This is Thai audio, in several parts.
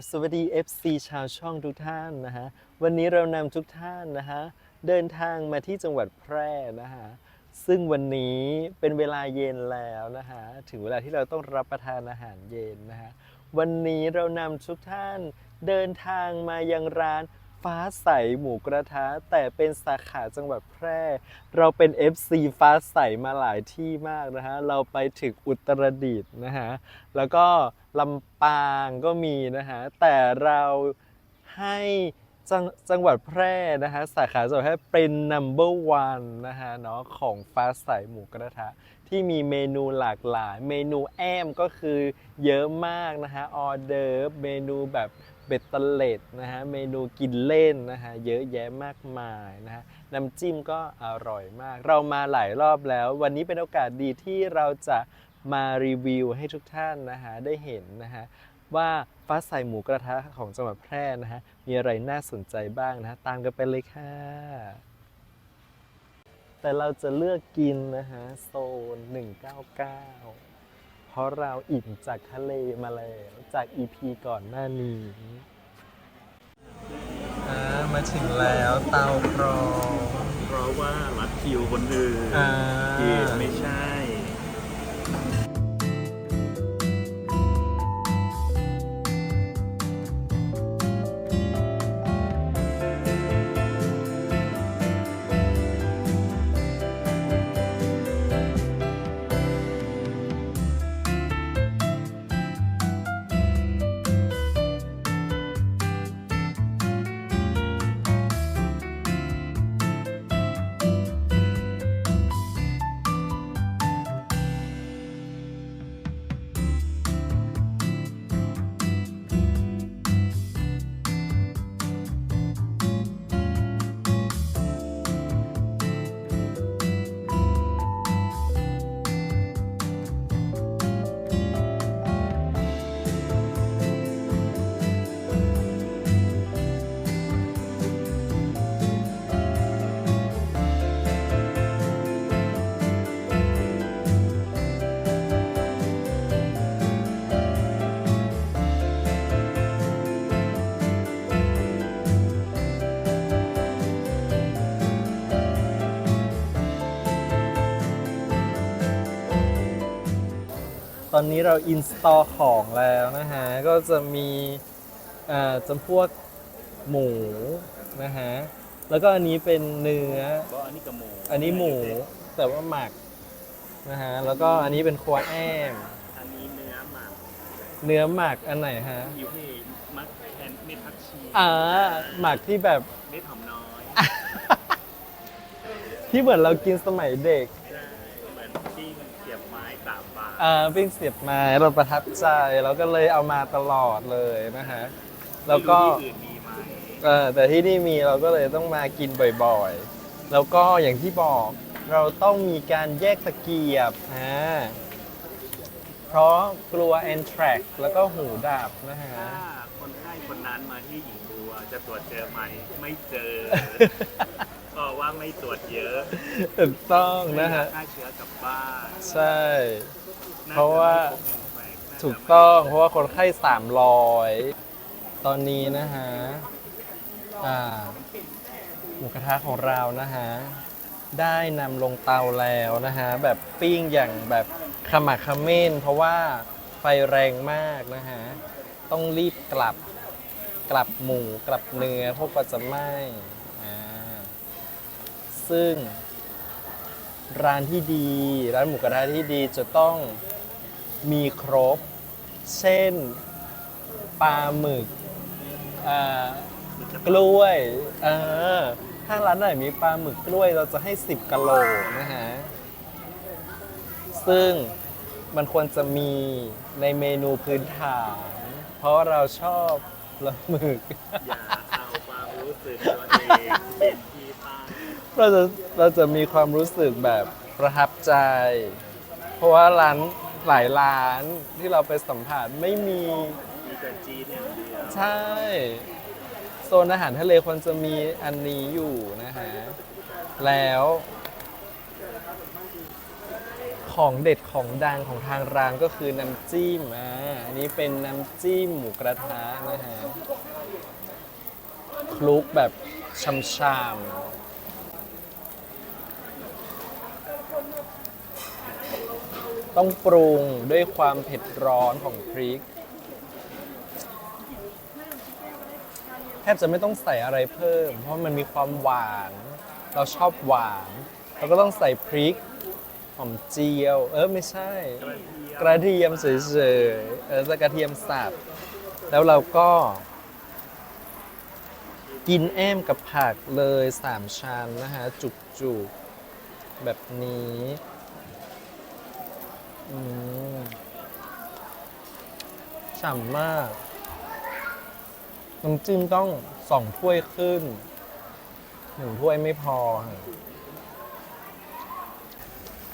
บสวัสดี FC ชาวช่องทุกท่านนะฮะ วันนี้เรานำทุกท่านนะฮะ เดินทางมาที่จังหวัดแพร่นะฮะ ซึ่งวันนี้เป็นเวลาเย็นแล้วนะฮะ ถึงเวลาที่เราต้องรับประทานอาหารเย็นนะฮะ วันนี้เรานำทุกท่านเดินทางมายังร้าน ฟ้าใสหมูกระทะ แต่เป็นสาขาจังหวัดแพร่ เราเป็น FC ฟ้าใสมาหลายที่มากนะฮะ เราไปถึงอุตรดิตถ์นะฮะ แล้วก็ลำปางก็มีนะฮะ แต่เราให้จังจังหวัดแพร่นะฮะ สาขาจังหวัดแพร่เป็น number one นะฮะเนาะของฟ้าใสหมูกระทะ ที่มีเมนูหลากหลาย เมนูแอมก็คือเยอะมากนะฮะ ออเดิร์เมนูแบบ เบตเตเล็ดนะฮะเมนูกินเล่นนะฮะเยอะแยะมากมายนะฮะน้ำจิ้มก็อร่อยมาก เรามาหลายรอบแล้ว วันนี้เป็นโอกาสดีที่เราจะมารีวิวให้ทุกท่านนะฮะได้เห็นนะฮะว่าฟ้าใสหมูกระทะของจังหวัดแพร่นะฮะมีอะไรน่าสนใจบ้างนะฮะตามกันไปเลยค่ะ แต่เราจะเลือกกินนะฮะโซน 199 เพราะเราอิ่มจากทะเลมาแล้วจาก EP ก่อนหน้านี้อ่ามาถึงแล้วเตาครองเพราะว่ารัดคิวคนอื่นอ่า ที่ไม่ใช่ อนนี้เราอินสตอลของแล้วนะฮะ ก็จะมีเอ่อจำพวกหมูนะฮะ แล้วก็อันนี้เป็นเนื้อก็อันนี้กับหมู อันนี้หมูแต่ว่าหมักนะฮะ แล้วก็อันนี้เป็นครัวแอม อันนี้เนื้อหมัก เนื้อหมักอันไหนฮะอยู่ที่มักแทนเม็ดผักชีอ่าหมักที่แบบเม็ดหอมน้อย ที่เหมือนเรากินสมัยเด็ก ใช่เหมือนปิ้งเสียบไม้สามบาทอ่าปิ้งเสียบไม้เราประทับใจเราก็เลยเอามาตลอดเลยนะฮะแล้วก็ไม่รู้ที่อื่นมีไหมเออแต่ที่นี่มีเราก็เลยต้องมากินบ่อยๆ แล้วก็อย่างที่บอกเราต้องมีการแยกตะเกียบอ่าเพราะกลัวแอนแทรกแล้วก็หูดับนะฮะ ถ้าคนไข้คนนั้นมาที่หญิงบัวจะตรวจเจอไหมไม่เจอ ก็ว่าไม่ตรวจเยอะถูกต้องนะฮะ ไม่ฆ่าเชื้อกลับบ้าน ใช่น่ เพราะว่าถูกต้องเพราะว่าคนไข้300ตอนนี้นะฮะอ่าหมูกระทะของเรานะฮะได้นำลงเตาแล้วนะฮะแบบปิ้งอย่างแบบขมักขม้น เพราะว่าไฟแรงมากนะฮะต้องรีบกลับกลับหมูกลับเนื้อเพราะว่าจะไหม้อ่าซึ่งร้านที่ดี ร้านหมูกระทะที่ดีจะต้อง มีครบเช่นปลาหมึกอ่ากล้วย เออ ถ้าร้านไหนมีปลาหมึกกล้วยเราจะให้ 10กะโหลนะฮะ ซึ่งมันควรจะมีในเมนูพื้นฐาน เพราะเราชอบปลาหมึก อย่าเอาความรู้สึกตัวเองเป็นที่ตั้งเราจะเราจะมีความรู้สึกแบบประทับใจ เพราะว่าร้าน หลายร้านที่เราไปสัมผัสไม่มีมีแต่จีนอย่างเดียวใช่ โซนอาหารทะเลควรจะมีอันนี้อยู่นะฮะ แล้วของเด็ดของดังของทางร้านก็คือน้ำจิ้มอ่าอันนี้เป็นน้ำจิ้มหมูกระทะนะฮะ คลุกแบบชำๆ ต้องปรุงด้วยความเผ็ดร้อนของพริก แทบจะไม่ต้องใส่อะไรเพิ่ม เพราะมันมีความหวาน เราชอบหวาน เราก็ต้องใส่พริกหอมเจียว เออไม่ใช่ กระเทียมเฉยๆเออสกระเทียมสับแล้วเราก็ กินแอมกับผักเลยสามชั้นนะฮะ จุกๆ แบบนี้ ฉ่ำมาก น้ำจิ้มต้องสองถ้วยขึ้น หนึ่งถ้วยไม่พอฮะ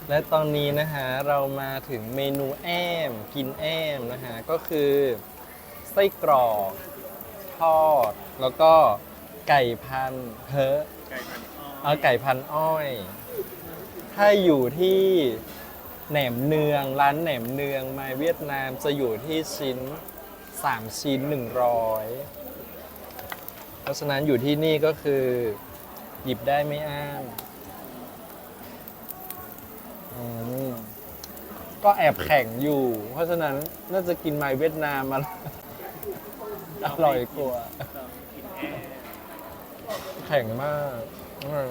และตอนนี้นะฮะ เรามาถึงเมนูแอม กินแอมนะฮะ ก็คือ ไส้กรอกทอด แล้วก็ไก่พันเฮ้อไก่พันอ้อเอาไก่พันอ้อยถ้าอยู่ที่ แหนมเนือง ร้านแหนมเนืองมาเวียดนามจะอยู่ที่ชิ้น 3 ชิ้น 100 เพราะฉะนั้นอยู่ที่นี่ก็คือ หยิบได้ไม่อ้ามอืมก็แอบแข็งอยู่ เพราะฉะนั้นน่าจะกินไม้เวียดนามมาอร่อยกว่ากินแอร์แข็งมากอืม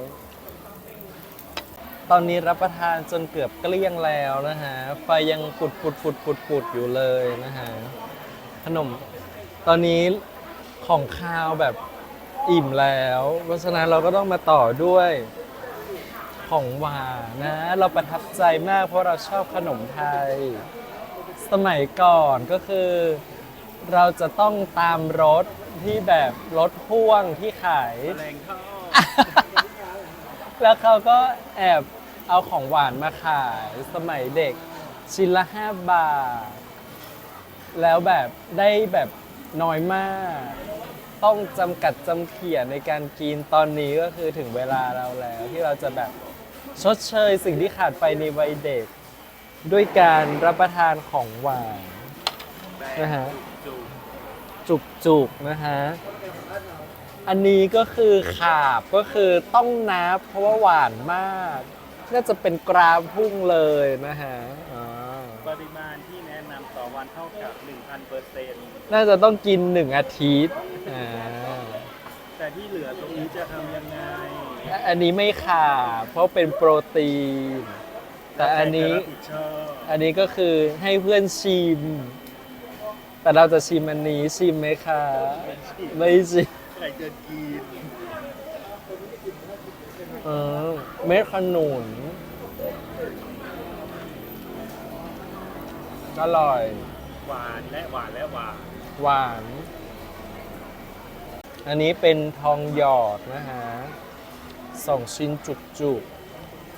ตอนนี้รับประทานจนเกือบเกลี้ยงแล้วนะฮะ ไฟยังปุดปุดปุดปุดปุดอยู่เลยนะฮะ ขนม ตอนนี้ของข้าวแบบอิ่มแล้ว เพราะฉะนั้นเราก็ต้องมาต่อด้วยของหวานนะ เราประทับใจมากเพราะเราชอบขนมไทย สมัยก่อนก็คือ เราจะต้องตามรถที่แบบรถพ่วงที่ขายแรงทอด แล้วเขาก็แอบเอาของหวานมาขายสมัยเด็กชิ้นละ 5 บาท แล้วแบบได้แบบน้อยมาก ต้องจำกัดจำเขียในการกินตอนนี้ก็คือถึงเวลาเราแล้ว ที่เราจะแบบชดเชยสิ่งที่ขาดไปในวัยเด็ก ด้วยการรับประทานของหวานนะฮะจุกจุกๆนะฮะ อันนี้ก็คือขาบก็คือต้องนับเพราะว่าหวานมาก น่าจะเป็นกรามพุ่งเลยนะฮะอ่าปริมาณที่แนะนำต่อวันเท่ากับ 1,000เปอร์เซ็นต์น่าจะต้องกินหนึ่งอาทิตย์อ่าแต่ที่เหลือตรงนี้จะทำยังไง อันนี้ไม่ขาบเพราะเป็นโปรตีน แต่อันนี้ใครจะรับผิดชอบอันนี้ก็คือให้เพื่อนชิม แต่เราจะชิมอันนี้ชิมไหมคะ ไม่ชิมใครจะกินเออเม็ดขนุนอร่อย หวานและหวานและหวานหวาน อันนี้เป็นทองหยอดนะฮะสองชิ้นจุกจุก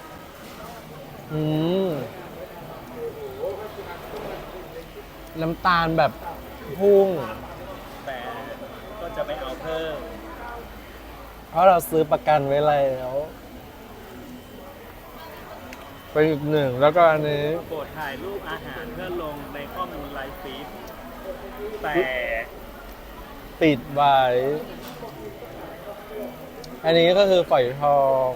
ๆอืม น้ำตาลแบบพุ่ง จะไม่เอาเพิ่ม เพราะเราซื้อประกันไว้แล้วเป็นอีกหนึ่งแล้วก็อันนี้ โปรดถ่ายรูปอาหารเพื่อลงในข้อมูลไลฟ์ฟีดแต่ปิดไว้ อันนี้ก็คือฝอยทอง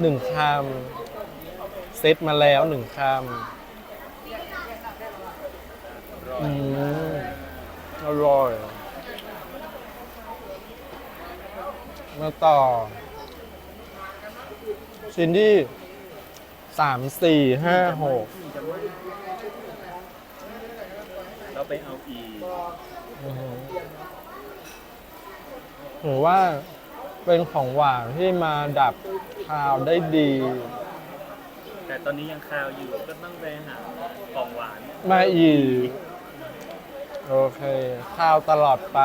หนึ่งคำเซตมาแล้วหนึ่งคำรออืยมอร่อย มาต่อ ชิ้นที่สามสี่ห้าหกเราไปเอาอีกอือฮึถือว่าเป็นของหวานที่มาดับคาวได้ดี แต่ตอนนี้ยังคาวอยู่ก็ต้องไปหาของหวาน มาอีก โอเคข้าวตลอดไป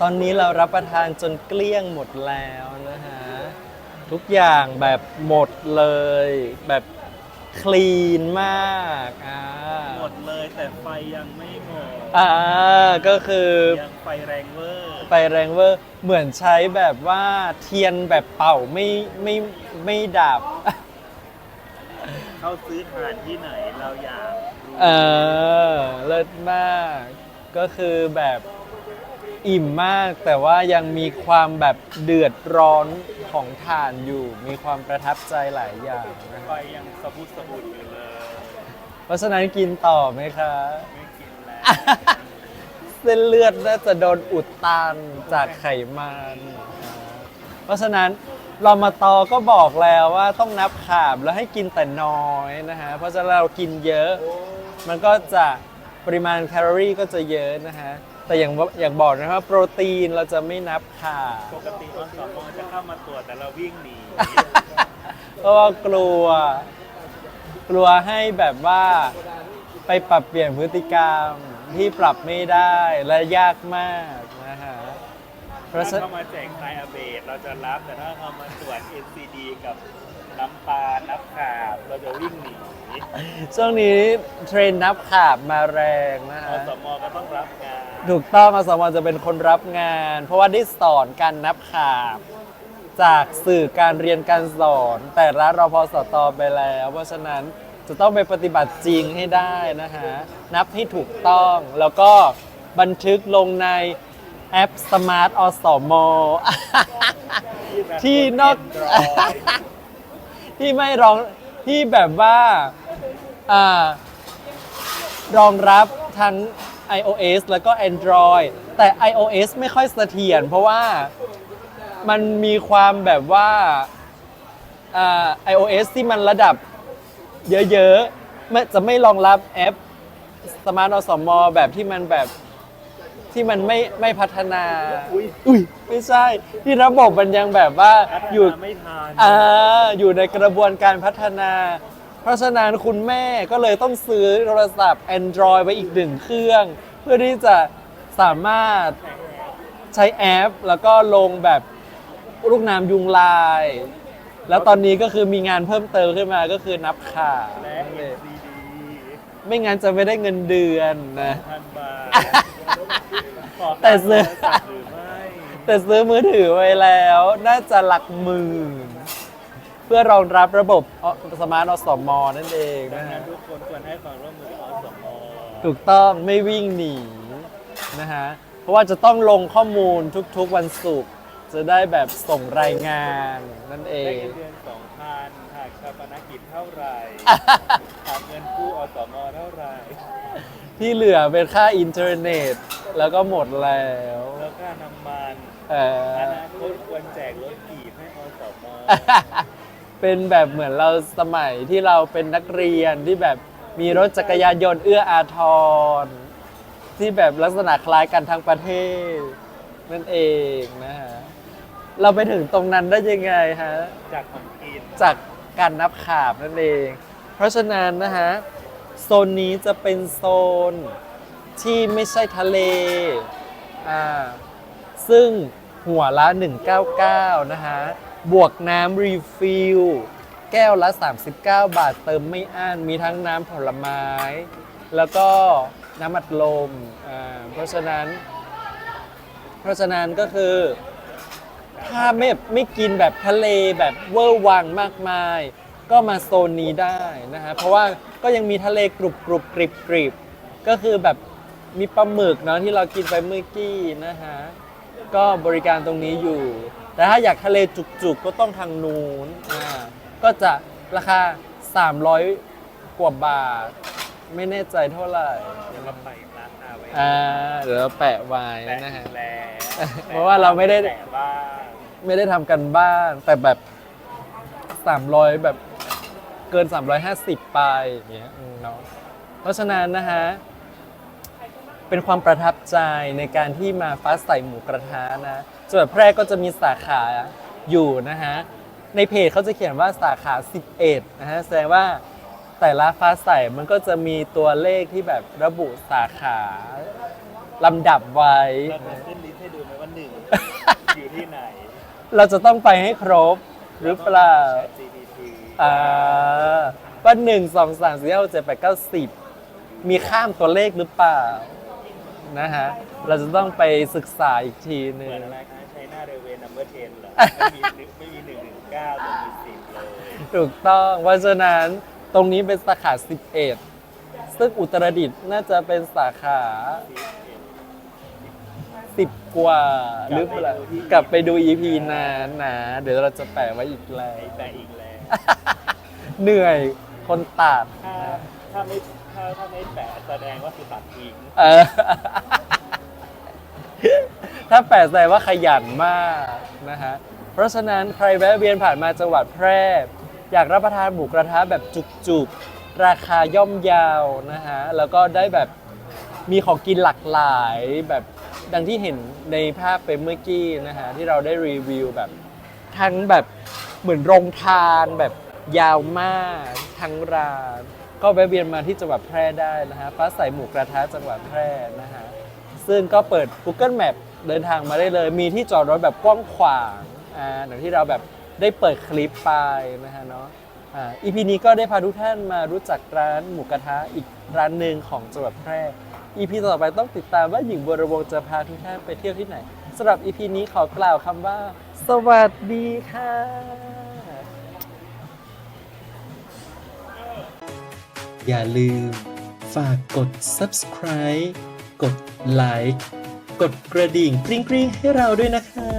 ตอนนี้เรารับประทานจนเกลี้ยงหมดแล้วนะฮะ ทุกอย่างแบบหมดเลย แบบคลีนมากอ่าหมดเลยแต่ไฟยังไม่หมดอ่าก็คือยังไฟแรงเวอร์ไปแรงเวอร์เหมือนใช้แบบว่าเทียนแบบเป่าไม่ไม่ไม่ดับ เข้าซื้อทานที่ไหนเราอยากรู้เออเลิศมาก ก็คือแบบ อิ่มมาก แต่ว่ายังมีความแบบเดือดร้อนของทานอยู่ มีความประทับใจหลายอย่างนะไฟยังสะบุดสะบุดอยู่เลยเพเพราะฉะนั้นกินต่อไหมคะ ไม่กินแล้วเส้นเลือดน่าจะโดนอุดตันจากไขมันอ่าเพราะฉะนั้นเรามาตอก็บอกแล้วว่าต้องนับขาบแล้วให้กินแต่น้อยนะฮะ เพราะฉะนั้นเรากินเยอะ มันก็จะปริมาณแคลอรี่ก็จะเยอะนะฮะ แต่อย่างว่าอย่างบอกนะครับโปรตีนเราจะไม่นับขาบปกติอสมจะเข้ามาตรวจแต่เราวิ่งหนี เพราะว่ากลัว กลัวให้แบบว่าไปปรับเปลี่ยนพฤติกรรมที่ปรับไม่ได้และยากมากนะฮะเพราะถ้าฉะเข้ามาแจกไทยอาเบดเราจะรับแต่ถ้าเข้ามาตรวจ NCD กับน้ำปลานับขาบเราจะวิ่งหนีช่วงนี้เทรนด์นับขาบมาแรงนะอฮะ สมก็ต้องรับงาน ถูกต้องอสมจะเป็นคนรับงาน เพราะว่าได้สอนการนับขาบ จากสื่อการเรียนการสอน แต่ละรพสตไปแล้ว เพราะฉะนั้นจะต้องไปปฏิบัติจริงให้ได้นะฮะ นับให้ถูกต้องแล้วก็บันทึกลงในแอป Smart อสมที่นอกที่ไม่รองที่แบบว่าอ่ารองรับทั้ง iOS แล้วก็ Android แต่ iOS ไม่ค่อยเสถียรเพราะว่ามันมีความแบบว่าอ่า iOS ที่มันระดับเยอะๆไม่จะไม่รองรับแอป Smart อสมแบบที่มันแบบที่มันไม่ไม่พัฒนาอุ้ยอุ้ยไม่ใช่ ที่ระบบมันยังแบบว่าพัฒอยู่นาไม่ทันอ่าอยู่ในกระบวนการพัฒนา เพราะฉะนั้นคุณแม่ก็เลยต้องซื้อโทรศัพท์ Android ไปอีกหนึ่งเครื่อง เพื่อที่จะสามารถใช้แอป แล้วก็ลงแบบลูกน้ำยุงลาย แล้วตอนนี้ก็คือมีงานเพิ่มเติมขึ้นมาก็คือนับขาดและ NCD ไม่งั้นจะไม่ได้เงินเดือนนะ พันบาทขอแต่ซื้อ โทรศัพท์หรือไม่ แต่ซื้อมือถือไว้แล้ว น่าจะหลักหมื่น เพื่อรองรับระบบสมาร์ทอสมนั่นเองดันะงนั้ฮะนทุกคนควรให้ความร่วมมือกับอสมถูกต้องไม่วิ่งหนีนะฮะเพราะว่าจะต้องลงข้อมูลทุกๆวันศุกร์จะได้แบบส่งรายงานนั่นเอได้ง เงินเดือนสองพันหากชาปนกิจเท่าไหร่หากเงินกู้อสมเท่าไหร่ที่เหลือเป็นค่าอินเทอร์เน็ต แล้วก็หมดแล้วแล้วค่าน้ำมัน เอออนาคตควรแจกรถกีบให้อสม เป็นแบบเหมือนเราสมัยที่เราเป็นนักเรียนที่แบบมีรถจักรยานยนต์เอื้ออาทร ที่แบบลักษณะคล้ายกันทั้งประเทศ นั่นเองนะฮะ เราไปถึงตรงนั้นได้ยังไงฮะ จากของกินจากการนับขาบนั่นเอง เพราะฉะนั้นนะฮะ โซนนี้จะเป็นโซนที่ไม่ใช่ทะเล อ่า ซึ่งหัวละ 199 นะฮะ บวกน้ำรีฟิลแก้วละ 39 บาทเติมไม่อั้นมีทั้งน้ำผลไม้ แล้วก็น้ำอัดลมอ่าเพราะฉะนั้น เพราะฉะนั้นก็คือ ถ้าไม่ไม่กินแบบทะเลแบบเวอร์วังมากมาย ก็มาโซนนี้ได้นะฮะเพราะว่าก็ยังมีทะเลกรุบกรุบกริบกริบก็คือแบบมีปลาหมึกเนาะที่เรากินไปเมื่อกี้นะฮะก็บริการตรงนี้อยู่ แต่ถ้าอยากทะเลจุกๆ ก็ต้องทางนู้นอ่าก็จะราคา 300 กว่าบาท ไม่แน่ใจเท่าไหร่เดี๋ยวเราไปราคาไว้อ่าเดี๋ยวเราแปะไว้แปะนะฮะ แล้วเพราะว่าเราไม่ได้ แปะบ้างไม่ได้ทำกันบ้าน แต่แบบ 300 แบบเกิน 350 ไปอย่างเงี้ยอืมเนาะเพราะฉะนั้นนะฮะ เป็นความประทับใจในการที่มาฟ้าใสหมูกระทะนะจังหวัดแพร่ก็จะมีสาขาอยู่นะฮะ ในเพจเขาจะเขียนว่าสาขา 11 นะฮะ แสดงว่าแต่ละฟ้าใสมันก็จะมีตัวเลขที่แบบระบุสาขาลำดับไว้ เราจะขึ้นลิสต์ให้ดูไหมว่าหนึ่ง อยู่ที่ไหนเราจะต้องไปให้ครบหรือเปล่า แชท GPT อ่าว่าหนึ่งสองสามสี่ห้าหกเจ็ดแปดเก้าสิบมีข้ามตัวเลขหรือเปล่า นะฮะ เราจะต้องไปศึกษาอีกทีหเหนึ่งมือนอะไรคะใช้หน้าเรเวนนัมเบอร์เทนเหรอไม่มีหนึ่งไม่มีหนึ่งหนึ่งเก้าแต่มีสิบเลยถูกต้องเพราะฉะนั้นตรงนี้เป็นสาขา 11 ซึ่งอุตรดิตถ์น่าจะเป็นสาขา 10 กว่าหรือเปล่ากลับไปดู EP นั้นนะ เดี๋ยวเราจะแปะไว้อีกแล้ว แต่อีกแล้ว เหนื่อยคนตัดถ้าถ้าไม่ ถ้าถ้าไม่แปะแสดงว่าคือตัดทิ้งเออ ถ้าแปลแสดงว่าขยันมากนะฮะ เพราะฉะนั้นใครแวะเวียนผ่านมาจังหวัดแพร่ อยากรับประทานหมูกระทะแบบจุกๆ ราคาย่อมเยาวนะฮะ แล้วก็ได้แบบมีของกินหลากหลายแบบดังที่เห็นในภาพไปเมื่อกี้นะฮะ ที่เราได้รีวิวแบบทั้งแบบเหมือนโรงทานแบบยาวมากทั้งร้าน ก็แวะเวียนมาที่จังหวัดแพร่ได้นะฮะฟ้าใสหมูกระทะจังหวัดแพร่นะฮะซึ่งก็เปิด Google Map เดินทางมาได้เลย มีที่จอดรถแบบกว้างขวางอ่าอย่างที่เราแบบได้เปิดคลิปไปนะฮะเนาะอ่าอีพีนี้ก็ได้พาทุกท่านมารู้จักร้านหมูกระทะอีกร้านหนึ่งของจังหวัดแพร่อีพีต่อไปต้องติดตามว่าหญิงบัวระวงจะพาทุกท่านไปเที่ยวที่ไหนสำหรับอีพีนี้ขอกล่าวคำว่า สวัสดีค่ะ อย่าลืม ฝากกด subscribe กดไลค์กดกระดิ่งกริ๊งๆให้เราด้วยนะคะ